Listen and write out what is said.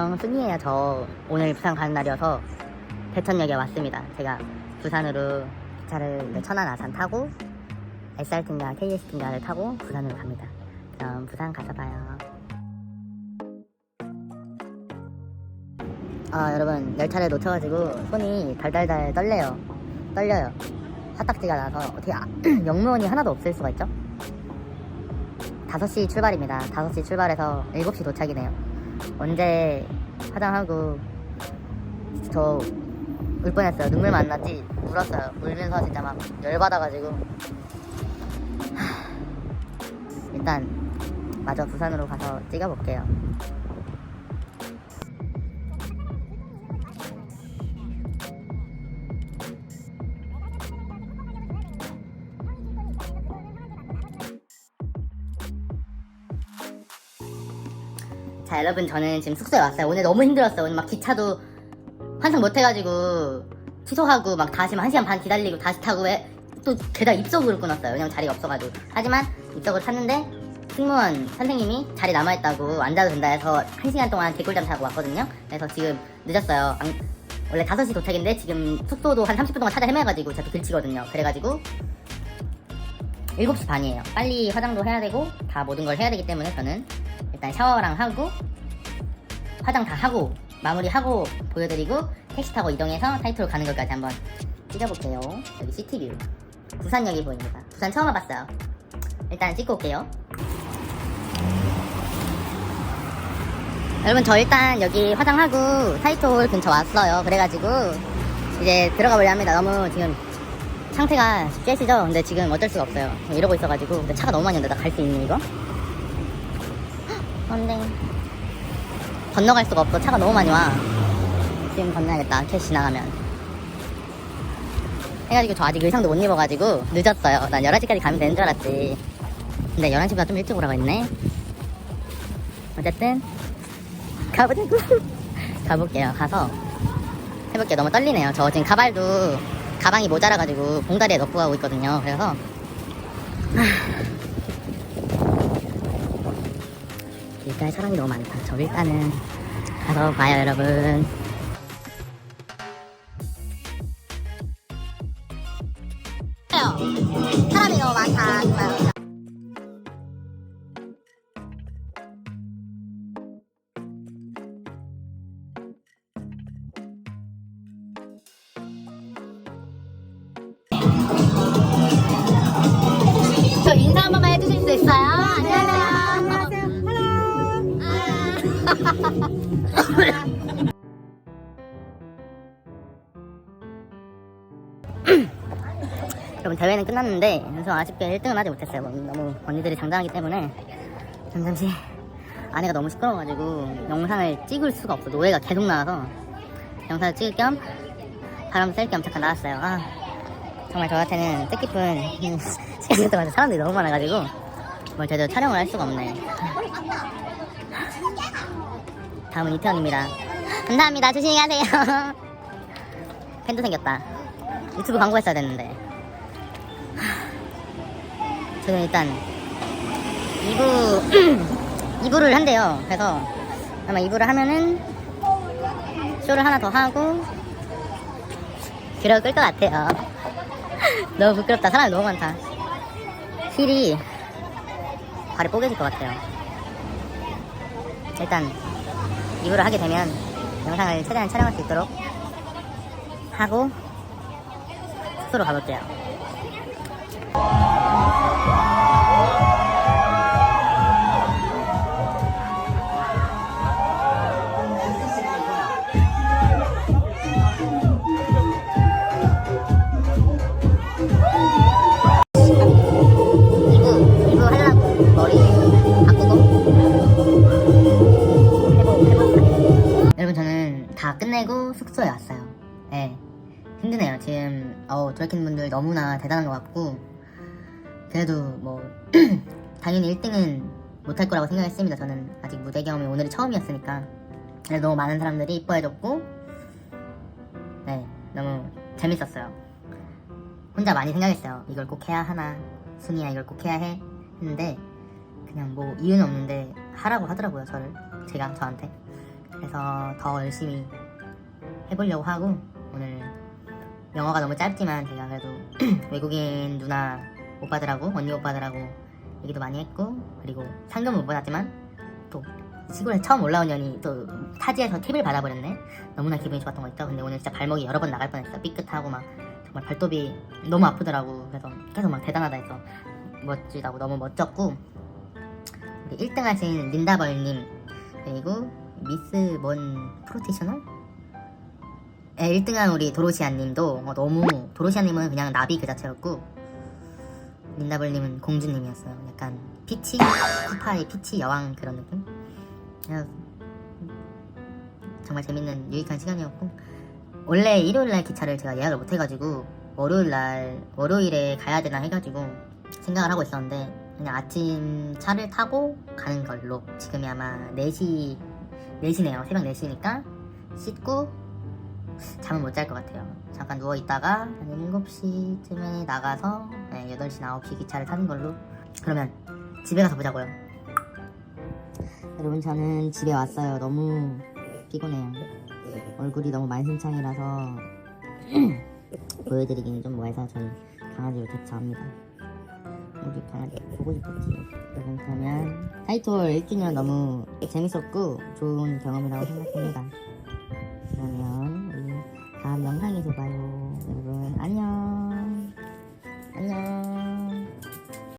안녕 순이에요. 저 오늘 부산 가는 날이어서 대천역에 왔습니다. 제가 부산으로 기차를 네, 천안 아산 타고 SRT인가 KST인가를 타고 부산으로 갑니다. 그럼 부산 가서 봐요. 아 여러분 열차를 놓쳐가지고 손이 달달달 떨려요. 떨려요. 화딱지가 나서 어떻게 아, 영무원이 하나도 없을 수가 있죠? 5시 출발입니다. 5시 출발해서 7시 도착이네요. 언제 화장하고 저 울 뻔했어요. 눈물 만났지? 울었어요. 울면서 진짜 막 열받아가지고. 하, 일단 마저 부산으로 가서 찍어볼게요 자 여러분 저는 지금 숙소에 왔어요. 오늘 너무 힘들었어요. 오늘 막 기차도 환승 못해가지고 취소하고 막 다시 막 1시간 반 기다리고 다시 타고 해- 또 게다가 입석으로 끊었어요. 왜냐면 자리가 없어가지고. 하지만 입석을 탔는데 승무원 선생님이 자리 남아있다고 앉아도 된다 해서 1시간 동안 개꿀잠 자고 왔거든요. 그래서 지금 늦었어요. 안- 원래 5시 도착인데 지금 숙소도 한 30분 동안 찾아 헤매가지고 또 들치거든요. 그래가지고 7시 반이에요. 빨리 화장도 해야 되고 다 모든 걸 해야 되기 때문에 저는 일단 샤워랑 하고 화장 다 하고 마무리하고 보여드리고 택시 타고 이동해서 타이틀로 가는 것까지 한번 찍어볼게요. 여기 시티뷰. 부산역이 보입니다. 부산 처음 와봤어요. 일단 찍고 올게요. 여러분 저 일단 여기 화장하고 타이틀 근처 왔어요. 그래가지고 이제 들어가 보려 합니다. 너무 지금 상태가 쎄시죠? 근데 지금 어쩔 수가 없어요. 이러고 있어가지고. 근데 차가 너무 많이 온다. 나 갈 수 있니 이거? 안돼 건너갈 수가 없어 차가 너무 많이 와. 지금 건너야겠다. 캐시 지나가면. 해가지고 저 아직 의상도 못 입어가지고 늦었어요. 난 11시까지 가면 되는 줄 알았지. 근데 11시보다 좀 일찍 오라고 했네. 어쨌든 가보자고. 가볼게요. 가서 해볼게요. 너무 떨리네요. 저 지금 가발도 가방이 모자라가지고 봉다리에 넣고 가고 있거든요. 그래서 길가에 사람이 너무 많다. 저 일단은 가서 봐요, 여러분. 여러분 대회는 끝났는데 연수 아쉽게 1등은 하지 못했어요. 너무 언니들이 장장하기 때문에. 잠시 아내가 너무 시끄러워가지고 영상을 찍을 수가 없어. 노래가 계속 나와서 영상을 찍을 겸 바람 쐴 겸 잠깐 나왔어요. 아 정말 저한테는 뜻깊은 시간이었던 것 같아요 사람들이 너무 많아가지고 뭘 제대로 촬영을 할 수가 없네. 다음은 이태원입니다. 감사합니다. 조심히 가세요. 팬도 생겼다. 유튜브 광고 했어야 됐는데 저는 일단 2부 2부를 한대요. 그래서 아마 2부를 하면은 쇼를 하나 더 하고 그럴 끌것 같아요. 너무 부끄럽다. 사람이 너무 많다. 힐이 발이 뽀개질 것 같아요. 일단 2부를 하게 되면 영상을 최대한 촬영할 수 있도록 하고 숙소로 가볼게요 힘드네요. 지금 어 드래킨 분들 너무나 대단한 것 같고 그래도 뭐 당연히 1등은 못할 거라고 생각했습니다. 저는 아직 무대 경험이 오늘이 처음이었으니까 그래도 너무 많은 사람들이 이뻐해줬고 네 너무 재밌었어요. 혼자 많이 생각했어요. 이걸 꼭 해야 하나, 순이야 이걸 꼭 해야 해 했는데 그냥 뭐 이유는 없는데 하라고 하더라고요 저를 제가 저한테 그래서 더 열심히 해보려고 하고 오늘 영어가 너무 짧지만 제가 그래도 외국인 누나 오빠들하고 언니 오빠들하고 얘기도 많이 했고 그리고 상금은 못 받았지만 또 시골에 처음 올라온 년이 또 타지에서 팁을 받아버렸네. 너무나 기분이 좋았던 거 있죠? 근데 오늘 진짜 발목이 여러 번 나갈 뻔했어. 삐끗하고 막 정말 발톱이 너무 아프더라고. 그래서 계속 막 대단하다 해서 멋지다고 너무 멋졌고 우리 1등 하신 린다벌님 그리고 미스 뭔 프로테셔널? 네, 1등한 우리 도로시아님도 어, 너무 도로시아님은 그냥 나비 그 자체였고 린다벌님은 공주님이었어요. 약간 피치 쿠파의 피치 여왕 그런 느낌. 정말 재밌는 유익한 시간이었고 원래 일요일날 기차를 제가 예약을 못 해가지고 월요일날 월요일에 가야 되나 해가지고 생각을 하고 있었는데 그냥 아침 차를 타고 가는 걸로 지금이 아마 4시 4시네요 새벽 4시니까 씻고 잠은 못잘 것 같아요. 잠깐 누워 있다가 한 7시쯤에 나가서 네, 8시 9시 기차를 타는 걸로. 그러면 집에 가서 보자고요. 여러분 저는 집에 왔어요. 너무 피곤해요. 얼굴이 너무 만신창이라서 보여드리기는 좀 뭐해서 저희 강아지로 대처합니다. 우리 강아지 보고 싶었지. 여러분 그러면 타이톨 1주년 너무 재밌었고 좋은 경험이라고 생각합니다. 그러면 다음 영상에서 봐요 여러분. 안녕. 안녕